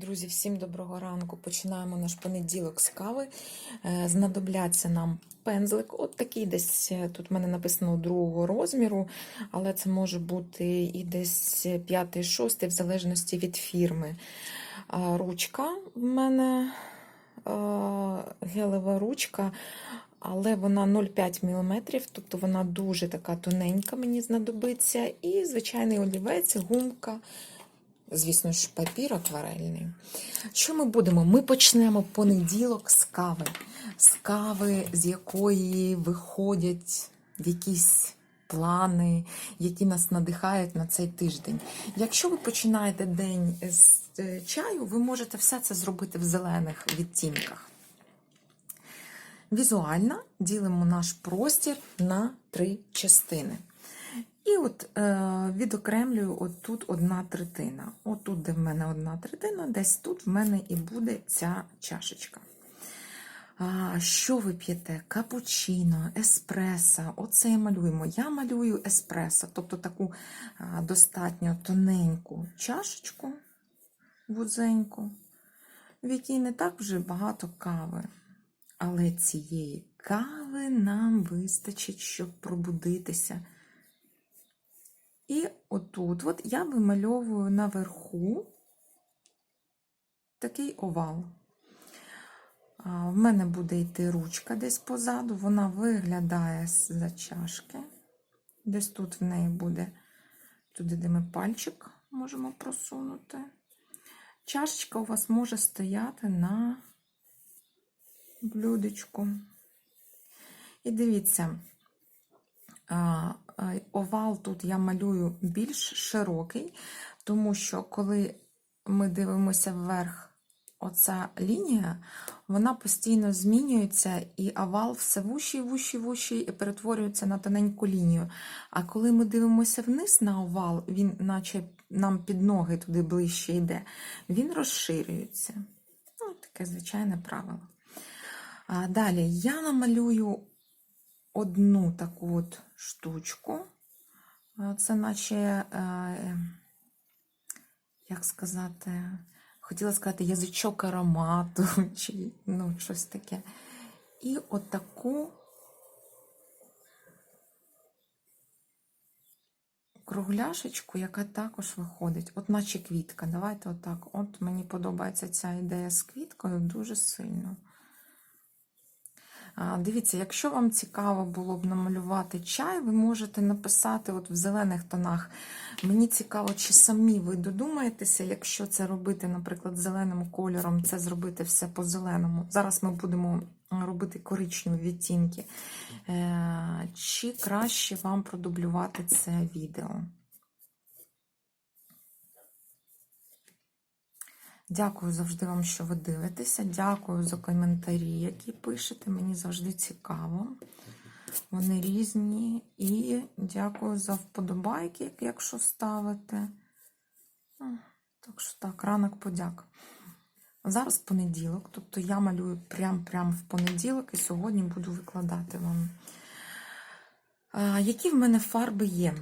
Друзі, всім доброго ранку. Починаємо наш понеділок з кави. Е, Знадобляться нам пензлик. От такий десь е, тут в мене написано другого розміру, але це може бути і десь п'ятий, шостий, в залежності від фірми. Ручка в мене гелева ручка, але вона 0,5 мм, тобто вона дуже така тоненька, мені знадобиться. І звичайний олівець, гумка. Звісно ж, папір акварельний. Що ми будемо? Ми почнемо понеділок з кави. З кави, з якої виходять якісь плани, які нас надихають на цей тиждень. Якщо ви починаєте день з е, чаю, ви можете все це зробити в зелених відтінках. Візуально ділимо наш простір на три частини. І от е, відокремлюю от тут одна третина. От тут, де в мене одна третина, десь тут в мене і буде ця чашечка. А, Що ви п'єте? Капучино, еспресо. Оце і малюємо. Я малюю еспресо, тобто таку достатньо тоненьку чашечку, вузеньку, в якій не так вже багато кави. Але цієї кави нам вистачить, щоб пробудитися. І отут от я вимальовую наверху такий овал. В мене буде йти ручка десь позаду, вона виглядає з-за чашки. Десь тут в неї буде, туди, де ми пальчик можемо просунути. Чашечка у вас може стояти на блюдечку. І дивіться, овал тут я малюю більш широкий, тому що коли ми дивимося вверх, оця лінія, вона постійно змінюється, і овал все вущий, вущий, вущий і перетворюється на тоненьку лінію. А коли ми дивимося вниз на овал, він, наче нам під ноги туди ближче йде, він розширюється. Ну, Таке звичайне правило. А Далі я намалюю одну таку от штучку. Це наче, е, як сказати, хотіла сказати, язичок аромату, чи ну, щось таке. І отаку кругляшечку, яка також виходить, от наче квітка. Давайте отак. От мені подобається ця ідея з квіткою дуже сильно. Дивіться, якщо вам цікаво було б намалювати чай, ви можете написати от в зелених тонах. Мені цікаво, чи самі ви додумаєтеся, якщо це робити, наприклад, зеленим кольором, це зробити все по зеленому. Зараз ми будемо робити коричневі відтінки. Е, чи краще вам продублювати це відео? Дякую завжди вам, що ви дивитеся. Дякую за коментарі, які пишете. Мені завжди цікаво. Вони різні. І дякую за вподобайки, якщо ставите. Так що так, ранок подяк. Зараз понеділок, тобто я малюю прям-прям в понеділок і сьогодні буду викладати вам. Які в мене фарби є?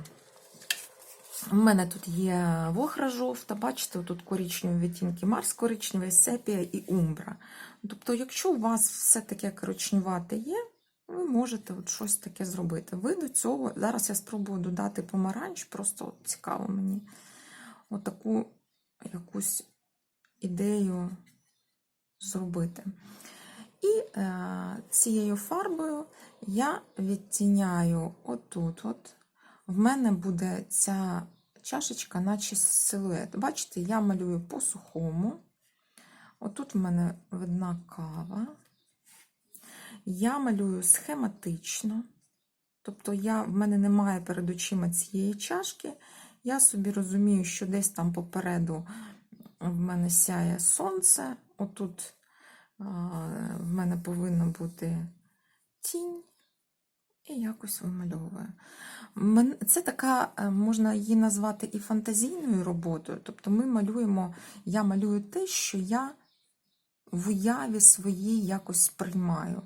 У мене тут є вохра жовта, бачите, тут коричневі відтінки, Марс коричневий, сепія і умбра. Тобто, якщо у вас все таке коричневате є, ви можете от щось таке зробити. Ви до цього, зараз я спробую додати помаранч, просто от цікаво мені отаку якусь ідею зробити. І е, цією фарбою я відтіняю отут. В мене буде ця чашечка, наче силует. Бачите, я малюю по сухому. Отут в мене видна кава. Я малюю схематично. Тобто я, в мене немає перед очима цієї чашки. Я собі розумію, що десь там попереду в мене сяє сонце. Отут в мене повинна бути тінь. І якось вимальовую. Це така, е, можна її назвати і фантазійною роботою. Тобто ми малюємо, я малюю те, що я в уяві своїй якось сприймаю.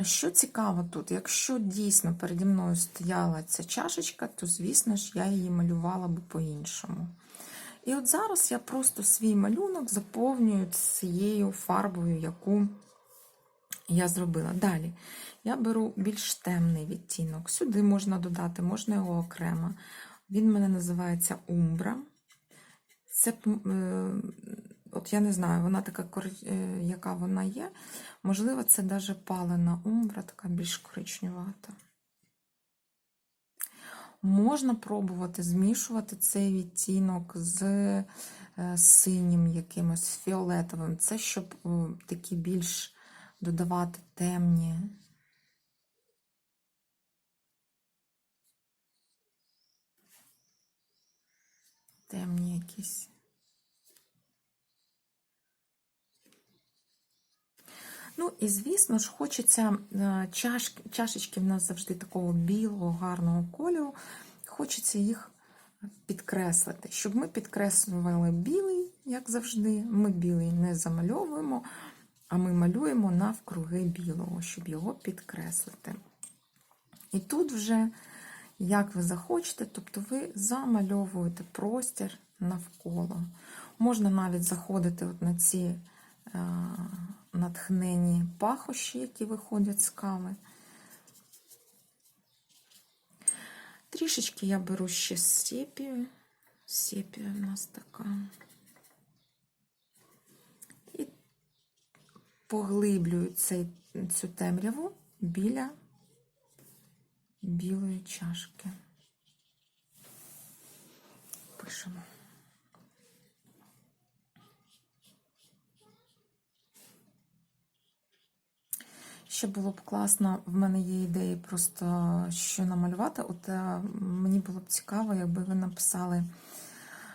Що цікаво тут, якщо дійсно переді мною стояла ця чашечка, то, звісно ж, я її малювала би по-іншому. І от зараз я просто свій малюнок заповнюю цією фарбою, яку я зробила. Далі я беру більш темний відтінок. Сюди можна додати, можна його окремо. Він в мене називається Умбра. Це, е, от я не знаю, вона така, е, яка вона є. Можливо, це навіть палена умбра, така більш коричневата. Можна пробувати змішувати цей відтінок з е, синім якимось фіолетовим. Це щоб такі більш додавати темні. Темні якісь. Ну і звісно ж, хочеться е, чаш, чашечки в нас завжди такого білого, гарного кольору. Хочеться їх підкреслити. Щоб ми підкреслювали білий, як завжди, ми білий не замальовуємо, а ми малюємо навкруги білого, щоб його підкреслити. І тут вже, як ви захочете, тобто ви замальовуєте простір навколо. Можна навіть заходити от на ці е, натхнені пахощі, які виходять з кави. Трішечки я беру ще сепію. Сепія у нас така. Поглиблюю цей, цю темряву біля білої чашки. Пишемо. Ще було б класно, в мене є ідеї просто що намалювати. От е, мені було б цікаво, якби ви написали,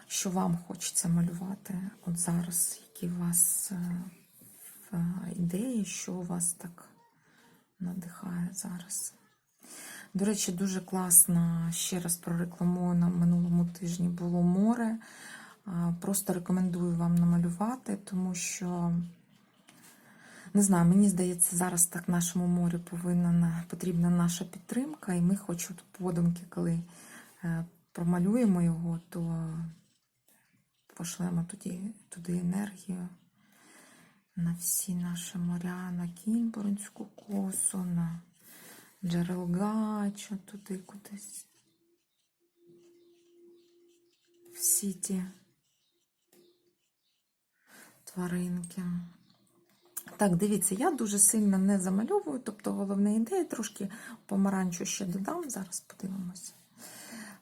що вам хочеться малювати от зараз, які у вас е, ідеї, що у вас так надихає зараз. До речі, дуже класно, ще раз прорекламую на минулому тижні було море. Просто рекомендую вам намалювати, тому що, не знаю, мені здається, зараз так нашому морю повинна потрібна наша підтримка, і ми хоч от подумки, коли е, промалюємо його, то пошлемо тоді, туди енергію на всі наші моря, на Кінбурнську косу, на Джерелгачу, туди кудись. Всі ті тваринки. Так, дивіться, я дуже сильно не замальовую, тобто головна ідея, трошки помаранчу ще додам, зараз подивимося.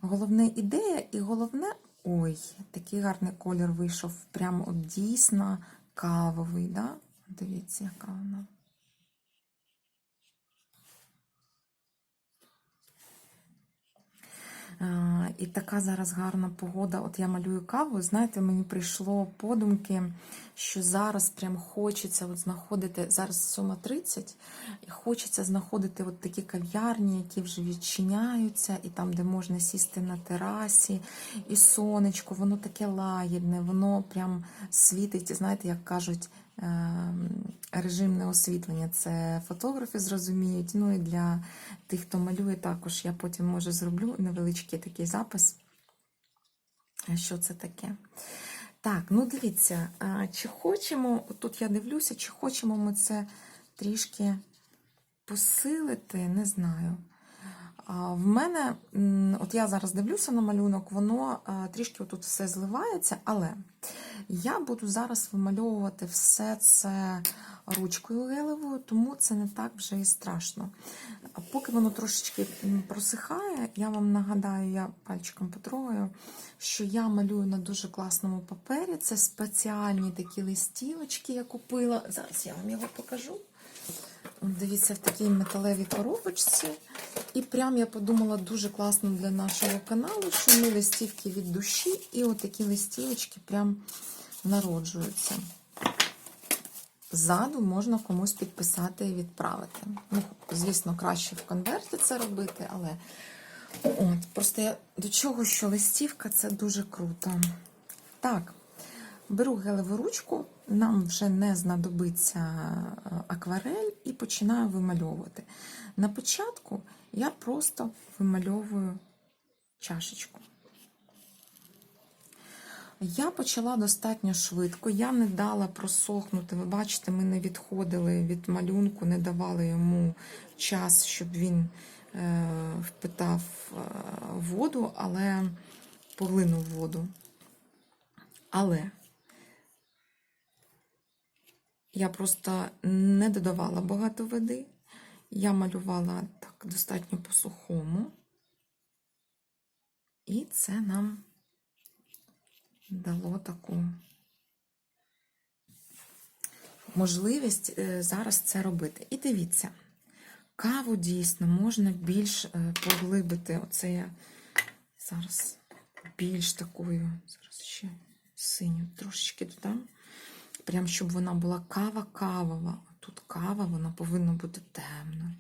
Головна ідея і головне, ой, такий гарний колір вийшов, прямо от дійсно кавовий, да? Дивіться, яка вона. І така зараз гарна погода. От я малюю каву. Знаєте, мені прийшло подумки, що зараз прям хочеться от знаходити зараз 7.30, і хочеться знаходити от такі кав'ярні, які вже відчиняються, і там, де можна сісти на терасі, і сонечко, воно таке лагідне, воно прям світить, знаєте, як кажуть. Ем, Режимне освітлення це фотографи зрозуміють. Ну і для тих, хто малює, також я потім може зроблю невеличкий такий запис. Що це таке? Так, ну дивіться, чи хочемо, тут я дивлюся, чи хочемо ми це трішки посилити, не знаю. В мене, от я зараз дивлюся на малюнок, воно трішки тут все зливається, але я буду зараз вимальовувати все це ручкою гелевою, тому це не так вже і страшно. Поки воно трошечки просихає, я вам нагадаю, я пальчиком потрогаю, що я малюю на дуже класному папері. Це спеціальні такі листівочки я купила. Зараз я вам його покажу. Дивіться, в такій металевій коробочці. І прям я подумала дуже класно для нашого каналу, що ми листівки від душі, і от такі листівочки прям народжуються. Ззаду можна комусь підписати і відправити. Ну, звісно, краще в конверті це робити, але от, просто я до чого, що листівка це дуже круто. Так, беру гелеву ручку, нам вже не знадобиться е, акварель, і починаю вимальовувати. На початку я просто вимальовую чашечку. Я почала достатньо швидко. Я не дала просохнути. Ви бачите, ми не відходили від малюнку, не давали йому час, щоб він е, впитав е, воду, але поглинув воду. Але я просто не додавала багато води. Я малювала так достатньо по-сухому. І це нам дало таку можливість е, зараз це робити. І дивіться, каву дійсно можна більш е, поглибити. Оце я зараз більш такою, зараз ще синю трошечки додам. Прям щоб вона була кава-кавова. Тут кава, вона повинна бути темною.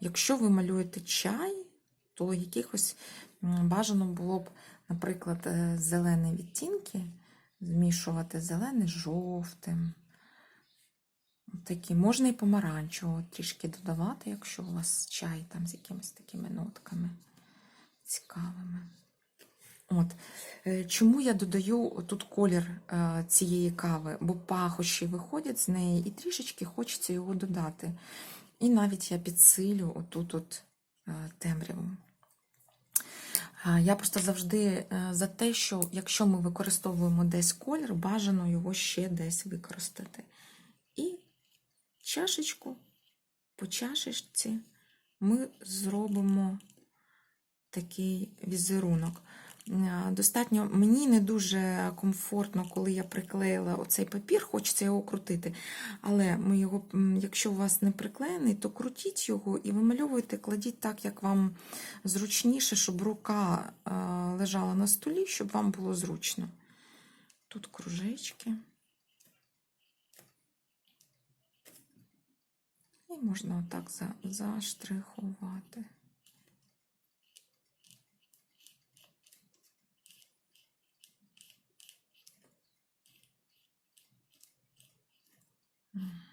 Якщо ви малюєте чай, то якихось бажано було б, наприклад, е, зелені відтінки змішувати зелений з жовтим. Такі. Можна і помаранчевого трішки додавати, якщо у вас чай там з якимись такими нотками цікавими. От. Е, Чому я додаю тут колір е, цієї кави? Бо пахощі виходять з неї і трішечки хочеться його додати. І навіть я підсилю отут от е, темряву. Я просто завжди за те, що якщо ми використовуємо десь колір, бажано його ще десь використати. І чашечку по чашечці ми зробимо такий візерунок. Е, Достатньо мені не дуже комфортно, коли я приклеїла оцей папір, хочеться його крутити. Але ми його, якщо у вас не приклеєний, то крутіть його і вимальовуйте, кладіть так, як вам зручніше, щоб рука е, лежала на столі, щоб вам було зручно. Тут кружечки. І можна отак за- заштрихувати.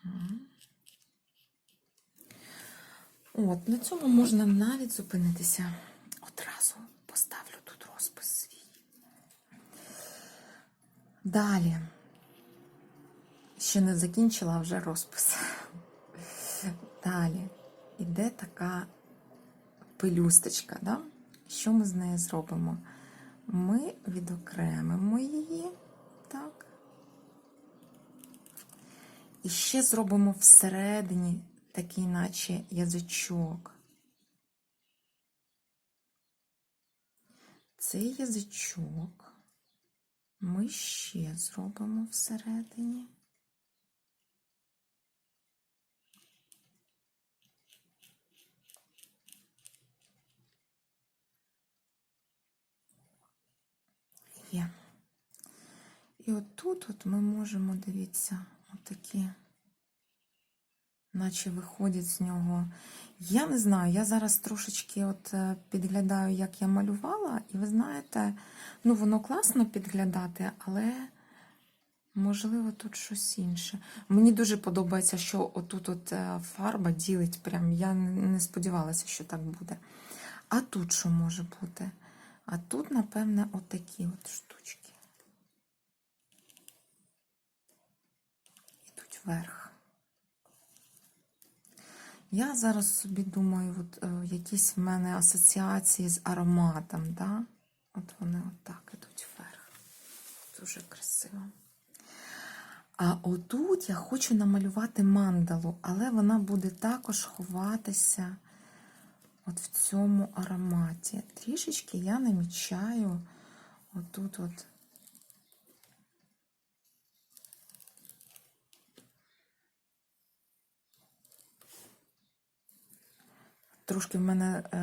Мгм. От, на цьому можна навіть зупинитися. Одразу поставлю тут розпис свій. Далі. Ще не закінчила, вже розпис. Далі іде така пелюсточка. Да? Що ми з нею зробимо? Ми відокремимо її. Так. І ще зробимо всередині такий, наче язичок. Цей язичок ми ще зробимо всередині. Є. І отут от ми можемо, дивіться, отакі, наче виходять з нього. Я не знаю, я зараз трошечки от е, підглядаю, як я малювала, і ви знаєте, ну воно класно підглядати, але можливо тут щось інше. Мені дуже подобається, що отут от е, фарба ділить прям. Я не сподівалася, що так буде. А тут що може бути? А тут, напевне, отакі от штучки. Ідуть вверх. Я зараз собі думаю, от, е, якісь в мене асоціації з ароматом, да? От вони отак ідуть вверх. Дуже красиво. А отут я хочу намалювати мандалу, але вона буде також ховатися от в цьому ароматі. Трішечки я намічаю отут от. Трошки в мене е,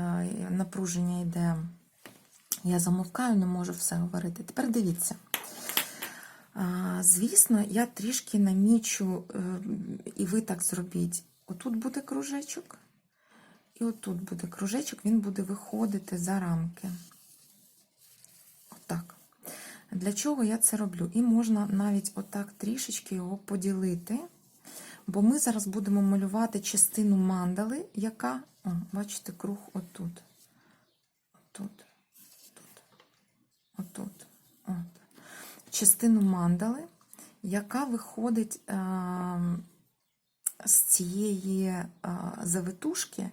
напруження йде. Я замовкаю, не можу все говорити. Тепер дивіться. Звісно, я трішки намічу, е, і ви так зробіть. Отут буде кружечок, і отут буде кружечок, він буде виходити за рамки. Отак. Для чого я це роблю? І можна навіть отак трішечки його поділити, бо ми зараз будемо малювати частину мандали, яка, о, бачите, круг отут. Отут, тут, отут. От. частину мандали, яка виходить е, з цієї е, завитушки,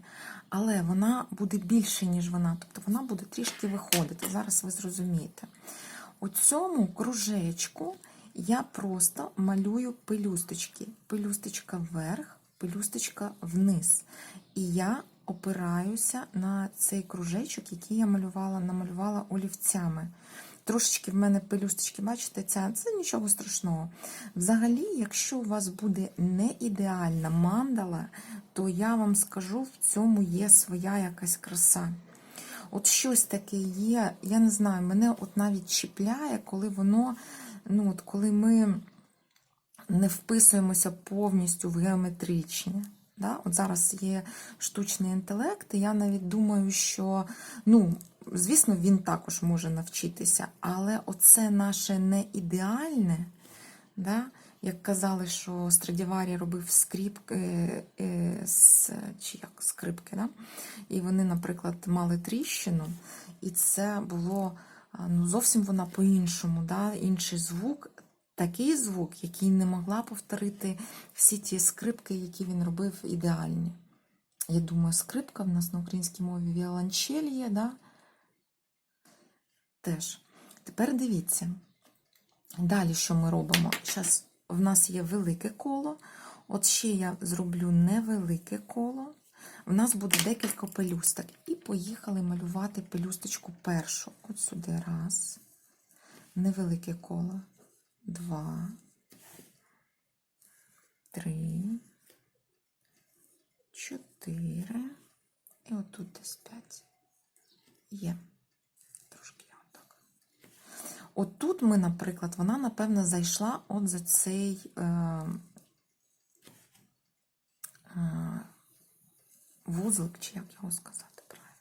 але вона буде більше, ніж вона. Тобто вона буде трішки виходити. Зараз ви зрозумієте. У цьому кружечку я просто малюю пелюсточки. Пелюсточка вверх, пелюсточка вниз. І я опираюся на цей кружечок, який я малювала, намалювала олівцями. Трошечки в мене пелюсточки, бачите, ця, це нічого страшного. Взагалі, якщо у вас буде не ідеальна мандала, то я вам скажу, в цьому є своя якась краса. От щось таке є, я не знаю, мене от навіть чіпляє, коли воно, ну от коли ми не вписуємося повністю в геометричні. Да? От зараз є штучний інтелект, і я навіть думаю, що, ну, звісно, він також може навчитися, але оце наше не ідеальне, да? як казали, що Страдіварі робив скрипки, е, з, чи як, скрипки, да? і вони, наприклад, мали тріщину, і це було ну, зовсім вона по-іншому, да? інший звук такий звук, який не могла повторити всі ті скрипки, які він робив ідеальні. Я думаю, скрипка в нас на українській мові віолончель є, да? Теж. Тепер дивіться. Далі, що ми робимо? Зараз в нас є велике коло. От ще я зроблю невелике коло. В нас буде декілька пелюсток. І поїхали малювати пелюсточку першу. От сюди раз. Невелике коло два, три, чотири. І отут десь п'ять. Є. Трошки я отак. Отут ми, наприклад, вона, напевно, зайшла от за цей е, е, вузлик, чи як його сказати правильно.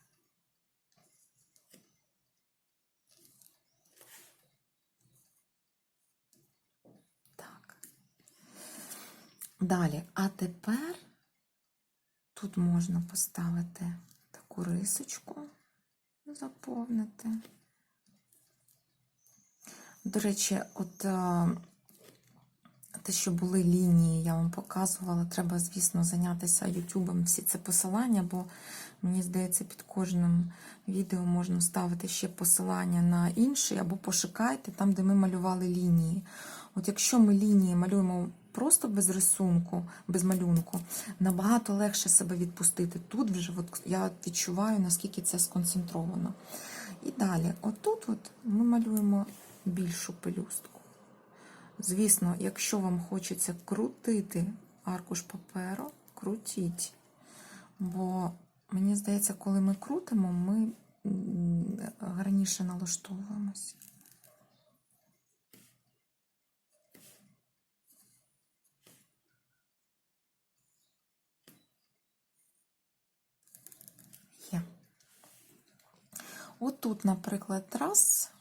Так. Далі. А тепер тут можна поставити таку рисочку, заповнити. До речі, от е, те, що були лінії, я вам показувала, треба, звісно, зайнятися Ютубом всі це посилання, бо мені здається, під кожним відео можна ставити ще посилання на інший, або пошукайте там, де ми малювали лінії. От якщо ми лінії малюємо просто без рисунку, без малюнку, набагато легше себе відпустити. Тут вже от я відчуваю, наскільки це сконцентровано. І далі, отут от ми малюємо більшу пелюстку. Звісно, якщо вам хочеться крутити аркуш паперу, крутіть. Бо мені здається, коли ми крутимо, ми гарніше налаштовуємося. Є. Отут, наприклад, раз,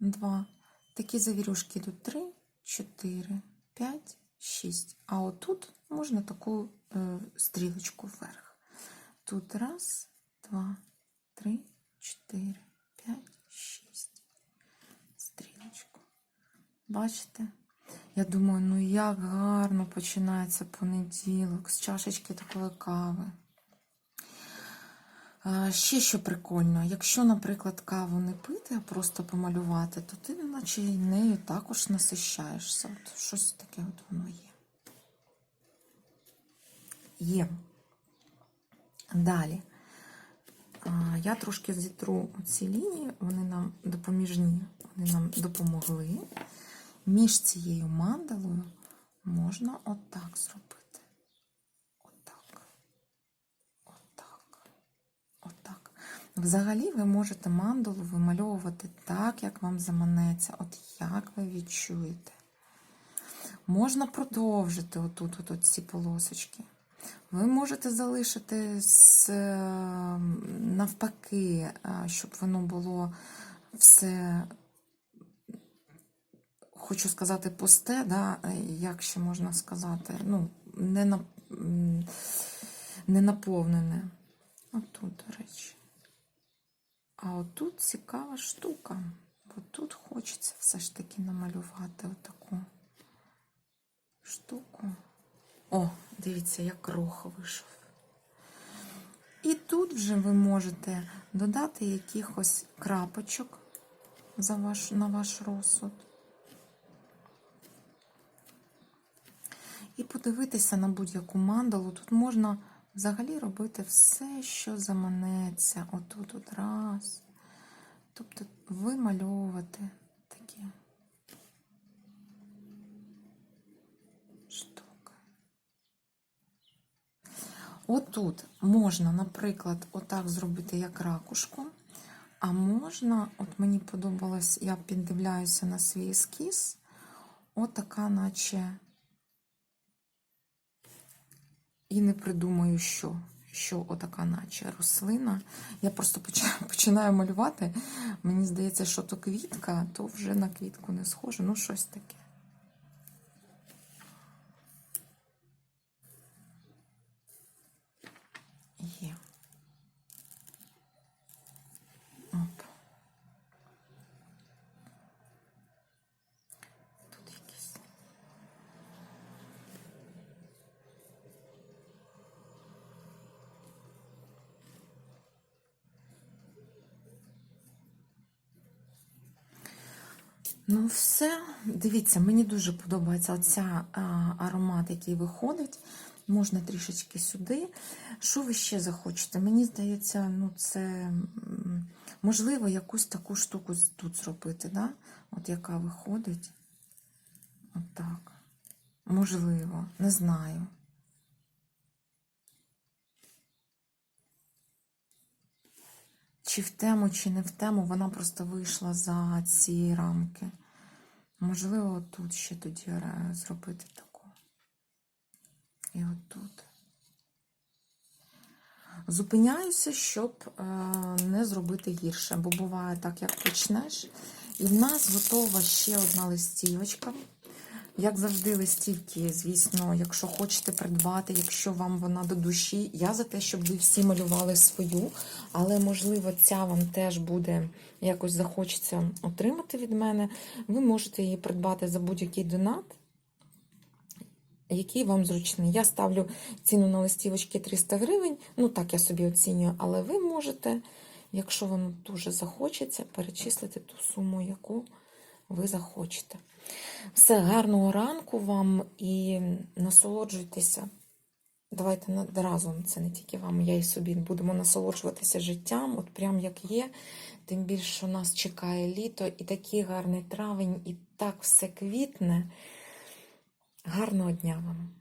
два. Такі завірюшки йдуть три, чотири, п'ять, шість. А отут можна таку е, стрілочку вверх. Тут раз, два, три, чотири, п'ять, шість. Стрілочку. Бачите? Я думаю, ну як гарно починається понеділок з чашечки такої кави. Ще що прикольно, якщо, наприклад, каву не пити, а просто помалювати, то ти наче нею також насищаєшся. От Щось таке от воно є. Є. Далі. Я трошки зітру ці лінії, вони нам допоміжні, вони нам допомогли. Між цією мандалою можна отак зробити. Отак. Взагалі, ви можете мандалу вимальовувати так, як вам заманеться, от як ви відчуєте. Можна продовжити отут от ці полосочки. Ви можете залишити з, навпаки, щоб воно було все, хочу сказати, пусте, да? як ще можна сказати, ну, не наповнене. Отут, до речі. А отут цікава штука. Бо тут хочеться все ж таки намалювати отаку штуку. О, дивіться, як крох вийшов. І тут вже ви можете додати якихось крапочок за ваш, на ваш розсуд. І подивитися на будь-яку мандалу. Тут можна взагалі робити все, що заманеться. Отут от раз. Тобто вимальовувати такі штуки. Отут можна, наприклад, отак зробити як ракушку. А можна, от мені подобалось, я піддивляюся на свій ескіз, отака, наче і не придумаю, що. Що отака, наче рослина. Я просто починаю, малювати. Мені здається, що то квітка, то вже на квітку не схоже. Ну, щось таке. Є. Оп. Тут якісь. Ну, все, дивіться, мені дуже подобається оця а, аромат, який виходить. Можна трішечки сюди. Що ви ще захочете? Мені здається, ну це можливо якусь таку штуку тут зробити, да? От яка виходить. От так. Можливо, не знаю. Чи в тему, чи не в тему, вона просто вийшла за ці рамки. Можливо, тут ще тоді зробити таку. І отут. Зупиняюся, щоб е, не зробити гірше, бо буває так, як почнеш. І в нас готова ще одна листівочка. Як завжди, листівки, звісно, якщо хочете придбати, якщо вам вона до душі, я за те, щоб ви всі малювали свою, але можливо, ця вам теж буде якось захочеться отримати від мене. Ви можете її придбати за будь-який донат, який вам зручний. Я ставлю ціну на листівочки 300 гривень. Ну так я собі оцінюю, але ви можете, якщо вам дуже захочеться, перечислити ту суму, яку ви захочете. Все, гарного ранку вам і насолоджуйтеся. Давайте разом, це не тільки вам, я і собі будемо насолоджуватися життям, от прям як є. Тим більше, що нас чекає літо і такий гарний травень, і так все квітне. Гарного дня вам!